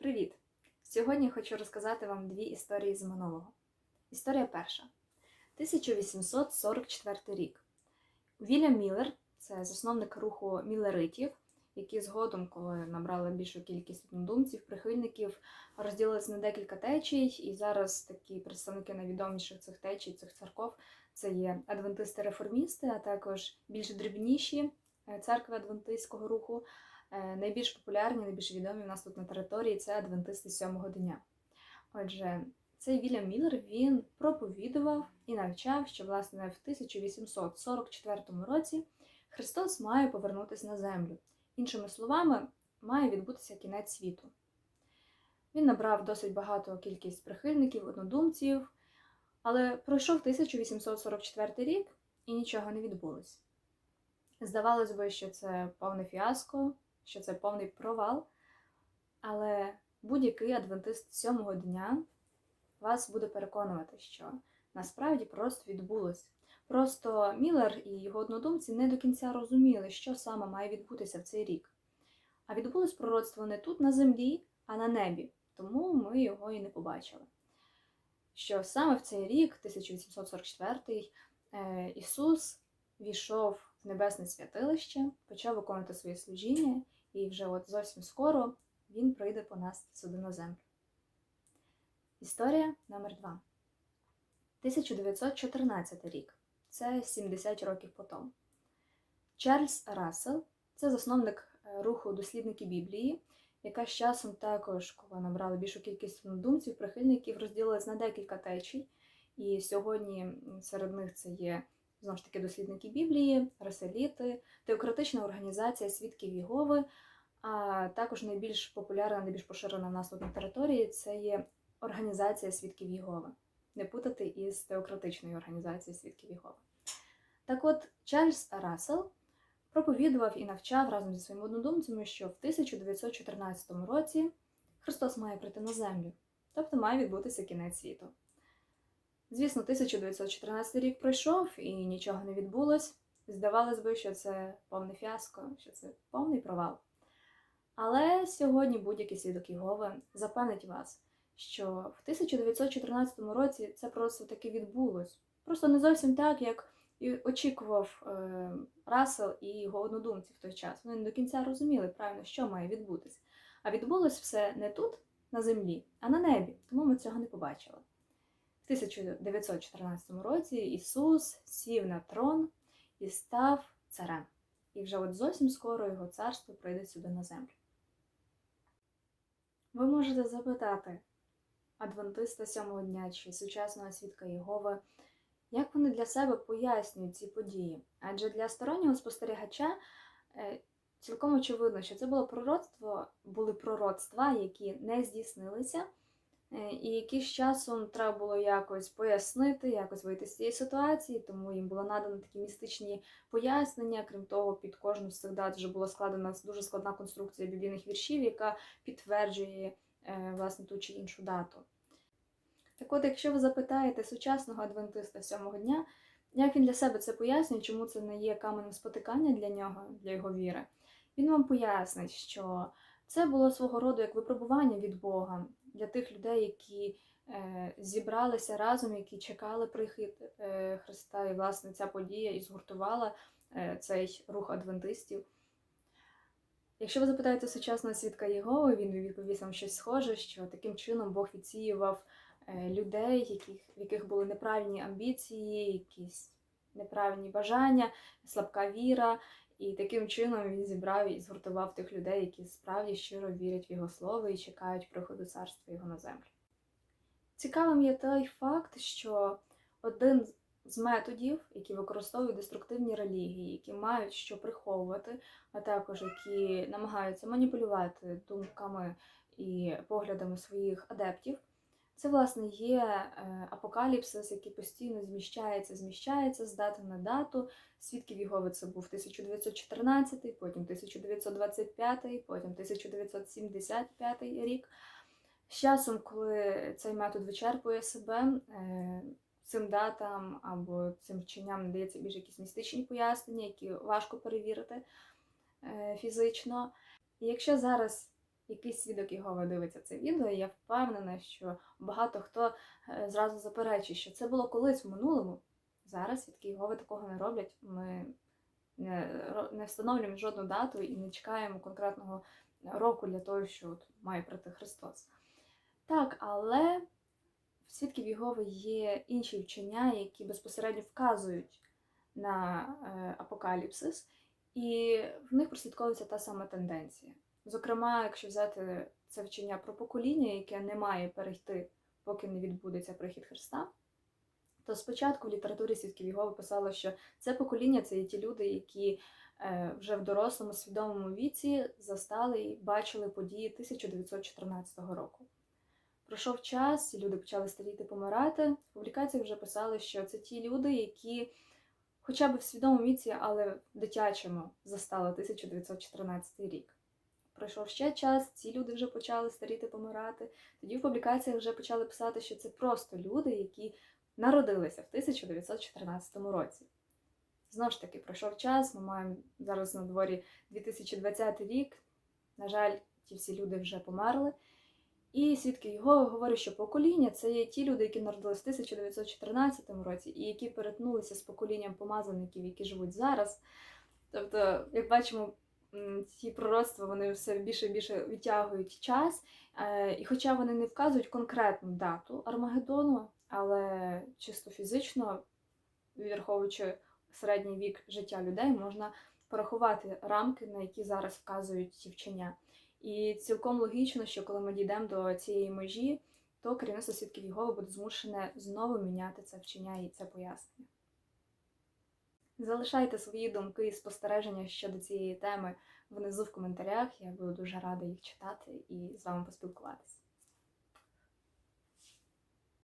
Привіт! Сьогодні хочу розказати вам дві історії з минулого. Історія перша. 1844 рік. Вільям Міллер, це засновник руху міллеритів, які згодом, коли набрали більшу кількість однодумців, прихильників, розділилися на декілька течій, і зараз такі представники найвідоміших цих течій, цих церков, це є адвентисти-реформісти, а також більш дрібніші церкви адвентистського руху. Е, Найбільш популярні, найбільш відомі в нас тут на території це адвентисти сьомого дня. Отже, цей Вільям Міллер він проповідував і навчав, що власне в 1844 році Христос має повернутися на землю. Іншими словами, має відбутися кінець світу. Він набрав досить багато кількість прихильників, однодумців, але пройшов 1844 рік і нічого не відбулося. Здавалось би, що це повне фіаско, що це повний провал, але будь-який адвентист сьомого дня вас буде переконувати, що насправді просто відбулось. Просто Міллер і його однодумці не до кінця розуміли, що саме має відбутися в цей рік. А відбулось пророцтво не тут на землі, а на небі, тому ми його і не побачили. Що саме в цей рік, 1844, е, Ісус війшов в небесне святилище, почав виконувати своє служіння, і вже от зовсім скоро він прийде по нас сюди на землю. Історія номер 2 1914 рік. Це 70 років по тому. Чарльз Рассел це засновник е, руху дослідники Біблії, яка з часом також, коли набрали більшу кількість однодумців, прихильників, розділилась на декілька течій. І сьогодні серед них це є знову ж таки дослідники Біблії, Раселіти, теократична організація Свідків Єгови, а також найбільш популярна, найбільш поширена в нас тут на території це є Організація Свідків Єгови. Не путати із теократичною організацією Свідків Єгови. Так от, Чарльз Рассел проповідував і навчав разом зі своїми однодумцями, що в 1914 році Христос має прийти на землю, тобто має відбутися кінець світу. Звісно, 1914 рік пройшов і нічого не відбулось. Здавалось би, що це повне фіаско, що це повний провал. Але сьогодні будь-який свідок Єгови запевнить вас, що в 1914 році це просто таки відбулось. Просто не зовсім так, як і очікував е, Рассел і його однодумці в той час. Вони не до кінця розуміли правильно, що має відбутися. А відбулось все не тут, на землі, а на небі, тому ми цього не побачили. В 1914 році Ісус сів на трон і став царем. І вже от зовсім скоро його царство прийде сюди на землю. Ви можете запитати адвентиста сьомого дня чи сучасного свідка Єгови, як вони для себе пояснюють ці події? Адже для стороннього спостерігача е, цілком очевидно, що це було пророцтво, були пророцтва, які не здійснилися, і які з часом треба було якось пояснити, якось вийти з цієї ситуації, тому їм було надано такі містичні пояснення. Крім того, під кожну з цих дат вже була складена дуже складна конструкція біблійних віршів, яка підтверджує е, власне ту чи іншу дату. Так от, якщо ви запитаєте сучасного адвентиста сьомого дня, як він для себе це пояснює, чому це не є каменем спотикання для нього, для його віри, він вам пояснить, що це було свого роду як випробування від Бога для тих людей, які е, зібралися разом, які чекали прихід е, Христа, і власне ця подія і згуртувала е, цей рух адвентистів. Якщо ви запитаєте сучасного свідка Єгови, він відповість вам щось схоже, що таким чином Бог відсіював людей, яких, в яких були неправильні амбіції, якісь неправильні бажання, слабка віра. І таким чином він зібрав і згуртував тих людей, які справді щиро вірять в його слово і чекають приходу царства його на землю. Цікавим є той факт, що один з методів, які використовують деструктивні релігії, які мають що приховувати, а також які намагаються маніпулювати думками і поглядами своїх адептів, це, власне, є е, апокаліпсис, який постійно зміщається, зміщається з дати на дату. Свідків Єгови це був 1914, потім 1925, потім 1975 рік. З часом, коли цей метод вичерпує себе, е, цим датам або цим вченням надається більш якісь містичні пояснення, які важко перевірити е, фізично. І якщо зараз якийсь свідок Єгови дивиться це відео, і я впевнена, що багато хто е, зразу заперечить, що це було колись в минулому. Зараз свідки Єгови такого не роблять. Ми не, не встановлюємо жодну дату і не чекаємо конкретного року для того, що от має прийти Христос. Так, але в свідків Єгови є інші вчення, які безпосередньо вказують на е, апокаліпсис, і в них прослідковується та сама тенденція. Зокрема, якщо взяти це вчення про покоління, яке не має перейти, поки не відбудеться прихід Христа, то спочатку в літературі свідків Єгови писало, що це покоління це є ті люди, які е, вже в дорослому свідомому віці застали і бачили події 1914 року. Пройшов час, і люди почали старіти помирати. В публікаціях вже писали, що це ті люди, які хоча б в свідомому віці, але в дитячому застали 1914 рік. Пройшов ще час, ці люди вже почали старіти помирати. Тоді в публікаціях вже почали писати, що це просто люди, які народилися в 1914 році. Знову ж таки, пройшов час, ми маємо зараз на дворі 2020 рік. На жаль, ті всі люди вже померли. І свідки його говорять, що покоління це є ті люди, які народилися в 1914 році, і які перетнулися з поколінням помазаників, які живуть зараз. Тобто, як бачимо, ці пророцтва вони все більше і більше відтягують час. Е, І хоча вони не вказують конкретну дату Армагеддону, але чисто фізично, відраховуючи середній вік життя людей, можна порахувати рамки, на які зараз вказують ці вчення. І цілком логічно, що коли ми дійдемо до цієї межі, то керівництво свідків Єгови буде змушене знову міняти це вчення і це пояснення. Залишайте свої думки і спостереження щодо цієї теми внизу в коментарях. Я буду дуже рада їх читати і з вами поспілкуватися.